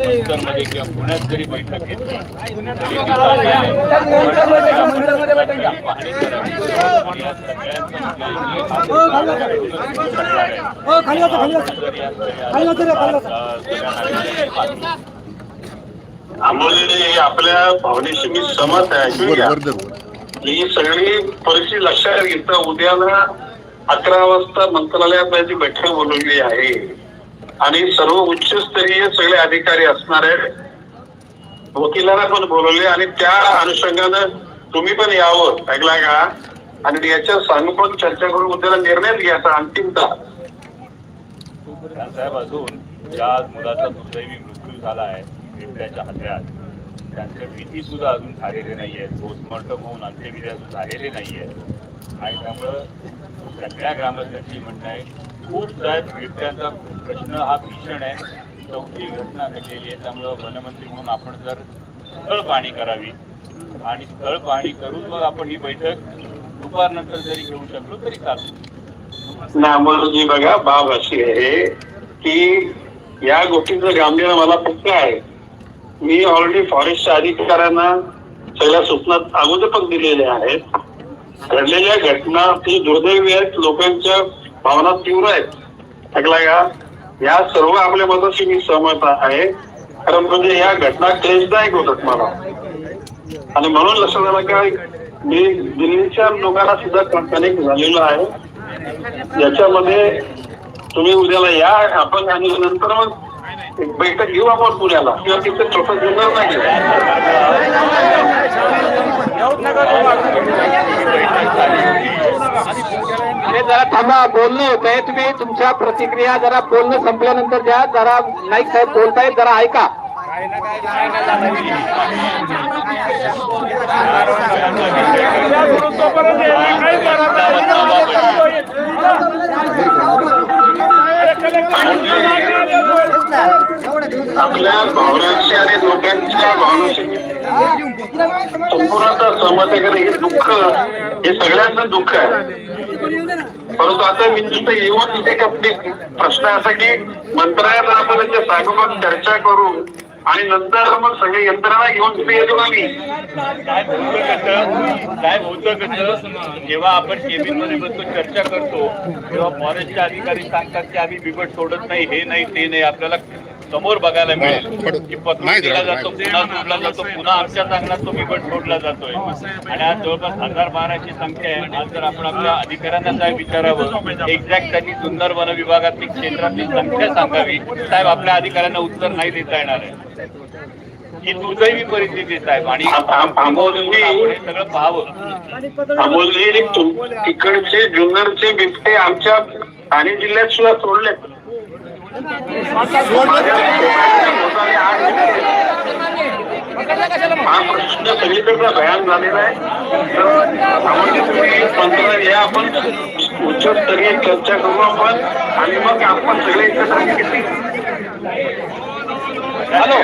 मध्ये किंवा पुण्यात जरी बैठक घेतली हो आपल्या भावनेशी मी सहमत आहे. ही सगळी परिस्थिती लक्षात घेता उद्याला अकरा वाजता मंत्रालयात माझी बैठक बोलवली आहे. आणि सर्व उच्चस्तरीय सगळे अधिकारी असणार आहेत. वकिलांना पण बोलवले आणि त्या अनुषंगानं तुम्ही पण यावं ऐकला का? आणि याच्या सानुकूल चर्चा करून उद्याला निर्णय घ्यायचा अंतिमता साहेब अजून ज्या मुलाचा दुर्दैवी मृत्यू झाला आहे बिबट्याच्या हल्ल्यात त्यांच्या विधी सुद्धा अजून झालेले नाही आहेत पोस्टमॉर्टम होऊन अंत्यविधी अजून झालेले नाही आहेत आणि त्यामुळं सगळ्या ग्रामस्थांची म्हणणं आहे खूप साहेब बिबट्यांचा प्रश्न हा भीषण आहे. चौथी घटना घडलेली आहे. त्यामुळं वनमंत्री म्हणून आपण जर स्थळ पाहणी करावी आणि स्थळ पाहणी करून मग आपण ही बैठक दुपारनंतर जरी घेऊ शकलो तरी चालू जी बघा बाब अशी आहे की या गोष्टीचं गांभीर्य मला पक्क आहे. मी ऑलरेडी फॉरेस्टच्या अधिकाऱ्यांना सगळ्या सूचना अगोदर पण दिलेल्या आहेत. घडलेल्या घटना ती दुर्दैवी आहेत. लोकांच्या भावना तीव्र आहेत. ऐकला का? या सर्व आपल्या मताशी मी सहमत आहे. कारण म्हणजे या घटना क्लेशदायक होतात मला. आणि म्हणून लक्षात आलं का मी दिल्लीच्या लोकांना सुद्धा कनेक्ट झालेलो आहे. याच्यामध्ये तुम्ही उद्याला या आपण आणि नंतर मग एक बैठक घेऊ आपण पुण्याला. किंवा तिथे छोटं घेणार नाही. अरे जरा थांबा बोलणं होत आहे तुम्ही तुमच्या प्रतिक्रिया जरा बोलणं संपल्यानंतर द्या. जरा नाईक साहेब बोलतायत जरा ऐका. आपल्या भावनांची आणि लोकांच्या भावनांची संपूर्णतः सहमत हे दुःख हे सगळ्यांचं दुःख आहे. परंतु आता मी तिथे येऊन एक आपली प्रश्न असा की मंत्रालयात आपण त्याच्या चर्चा करू आणि नंतर मग सगळे यंत्रणा घेऊन तिथे येतो आम्ही काय होतं कसं? काय होतं कसं? जेव्हा आपण केबिनमध्ये बसतो चर्चा करतो तेव्हा फॉरेस्टचे अधिकारी सांगतात की आम्ही बिबट सोडत नाही हे नाही ते नाही. आपल्याला समोर बघायला मिळेल की पकडून दिला जातो पुन्हा सोडला जातो पुन्हा आमच्या अंगणात तो बिबट सोडला जातोय. आणि आज जवळपास हजार बाराची संख्या आहे. आज जर आपण आपल्या अधिकाऱ्यांना काय विचारावं एक्झॅक्ट त्यांनी सुंदर वन विभागातली क्षेत्रातली संख्या सांगावी. साहेब आपल्या अधिकाऱ्यांना उत्तर नाही देता येणार आहे. ही दुर्दैवी परिस्थिती आहे, साहेब. आणि सगळं पाहावं. तिकडचे जुन्नरचे बिबटे आमच्या ठाणे जिल्ह्यात सुद्धा सोडले हा. प्रश्न सगळीकडचा भयान झालेला आहे तुम्ही मंत्रालय या आपण उच्चस्तरीय चर्चा करू आपण आणि मग आपण सगळे एकत्र किती हॅलो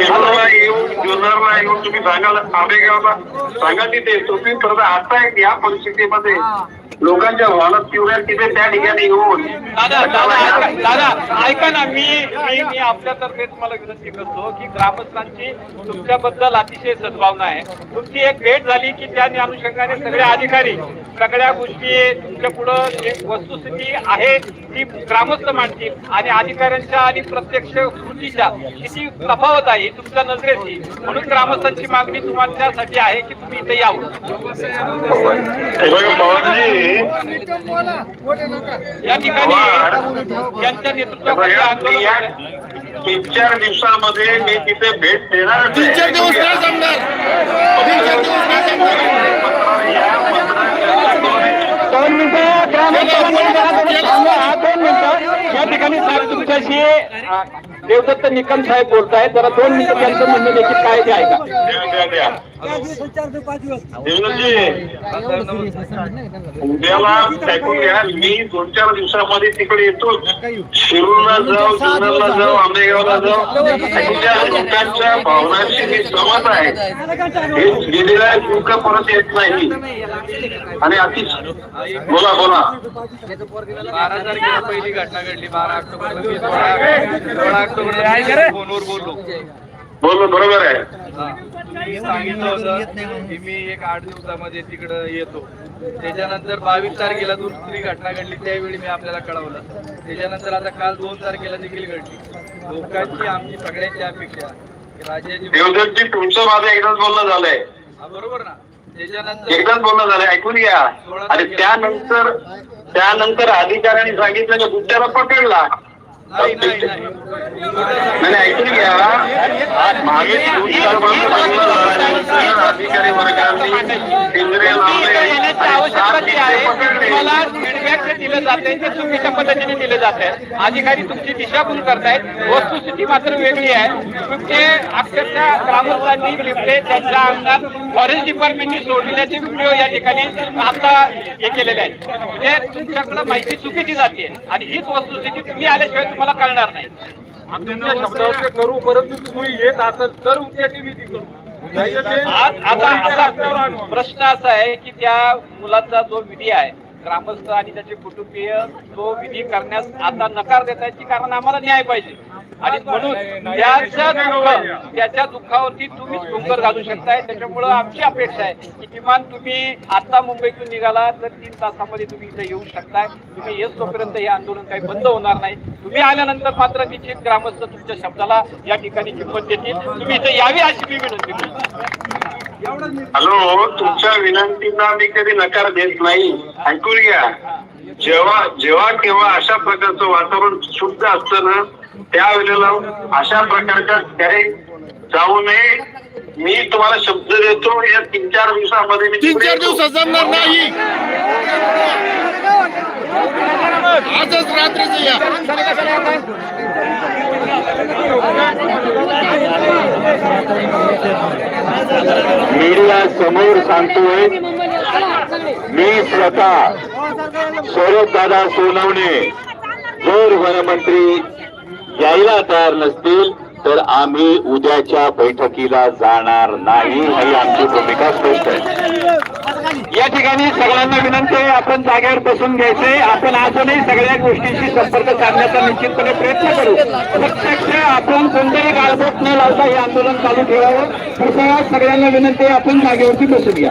जुन्नरला येऊन जुन्नरला येऊन तुम्ही सांगाल आंबेगावला सांगा तिथे तुम्ही परत आता या परिस्थितीमध्ये लोकांच्या भावना तीव्र तिथे त्या ठिकाणी येऊन दादा दादा दादा ऐका ना मी मी मी आपल्यातर्फे तुम्हाला विनंती करतो की ग्रामस्थांची तुमच्याबद्दल अतिशय सद्भावना आहे. तुमची एक भेट झाली की त्या अनुषंगाने सगळे अधिकारी सगळ्या गोष्टी तुमच्या पुढं जी वस्तुस्थिती आहे ती ग्रामस्थ मांडतील आणि अधिकाऱ्यांच्या आणि प्रत्यक्ष कृतीच्या किती तफावत आहे तुमच्या नजरेची. म्हणून ग्रामस्थांची मागणी तुम्हाला त्यासाठी आहे की तुम्ही इथे यावं. या ठिकाणी यांच्या नेतृत्वाखाली आंदोलन तीन चार दिवसामध्ये मी तिथे भेट देणार तीन चार दिवस दोन मिनिटं ग्रामस्थांनी जरा थोडं थांबा. दोन मिनिटं या ठिकाणी साहेब तुमच्याशी देवदत्त निकम साहेब बोलतायत. जरा दोन मिनिटं त्यांचं म्हणणं देखील काय ते ऐका उद्याला ऐकून घ्या मी दोन चार दिवसामध्ये तिकडे येतो. शिरूरला जाऊ जुन्नरला जाऊ आंबेगावला जाऊ. तुमच्या लोकांच्या भावनांशी मी सहमत आहे. हे गेलेला चुका परत येत नाही. आणि अति बोला बोला. बारा तारखेला पहिली घटना घडली. बारा ऑक्टोबर सोळा ऑक्टोबर फोनवर बोललो. बोल बरोबर आहे. सांगितलं होतं की मी एक आठ दिवसामध्ये तिकडं येतो. त्याच्यानंतर बावीस तारखेला दुसरी घटना घडली त्यावेळी मी आपल्याला कळवलं. त्याच्यानंतर आता काल दोन तारखेला देखील घडली. लोकांची आमची सगळ्यांची अपेक्षा देवदत्तजी तुमचं माझं एकदाच बोलणं झालंय. हा, बरोबर ना. त्याच्यानंतर एकदाच बोलणं झालंय. ऐकून घ्या. आणि त्यानंतर त्यानंतर अधिकाऱ्यांनी सांगितलं की बुद्ध्याला पकडला. नाही ऐकून घ्या. मागे अधिकारी वर्गाने आहे. दिलं जाते ते चुकीच्या पद्धतीने दिले जात आहे अधिकारी तुमची दिशाभूल करतायत. वस्तुस्थिती मात्र वेगळी आहे. तुमचे अक्षरशः ग्रामस्थांनी लिपले त्यांच्या अंगात फॉरेस्ट डिपार्टमेंटनी सोडलेल्याचे व्हिडिओ या ठिकाणी आता हे केलेले आहेत. म्हणजे तुमच्याकडे माहिती चुकीची जाते आणि हीच वस्तुस्थिती तुम्ही आल्याशिवाय तुम्हाला कळणार नाही. तुमच्या शब्दावर करू परंतु तुम्ही येत असाल तर उद्या टीव्ही करू. आज आता प्रश्न असा आहे की त्या मुलाचा जो विधी आहे ग्रामस्थ आणि त्याचे कुटुंबीय तो विधी करण्यास आता नकार देत आहेत की कारण आम्हाला न्याय पाहिजे. आणि म्हणून त्याच्या दुःख त्याच्या दुःखावरती तुम्हीच डोंगर घालू शकताय. त्याच्यामुळं आमची अपेक्षा आहे की किमान तुम्ही आता मुंबईतून निघाला तर तीन तासामध्ये तुम्ही इथे येऊ शकताय. तुम्ही येस तोपर्यंत हे आंदोलन काही बंद होणार नाही. तुम्ही आल्यानंतर मात्र निश्चित ग्रामस्थ तुमच्या शब्दाला या ठिकाणी किंमत देतील. तुम्ही इथे यावी अशी मी विनंती करतो. हॅलो तुमच्या विनंतींना मी कधी नकार देत नाही. ऐकून घ्या. जेव्हा जेव्हा केव्हा अशा प्रकारचं वातावरण शुद्ध असतं ना त्यावेळेला अशा प्रकारच्या त्याने जाऊ नये. मी तुम्हाला शब्द देतो या तीन चार दिवसामध्ये मी तीन चार. दिवसात जमणार नाही. आजच रात्रीच या. मीडिया समोर सांगतोय मी स्वतः शरद दादा सोनवणे जर वनमंत्री यायला तयार नसतील तर आम्ही उद्याच्या बैठकीला जाणार नाही. ही आमची भूमिका स्पष्ट आहे. या ठिकाणी सगळ्यांना विनंती आहे आपण जागेवर बसून घ्यायचंय आपण अजूनही सगळ्या गोष्टींशी संपर्क साधण्याचा निश्चितपणे प्रयत्न करू. प्रत्यक्ष आपण कोणतेही गाळबोट न लावता हे आंदोलन चालू ठेवावं. कृपया सगळ्यांना विनंती आहे आपण जागेवरती बसून घ्या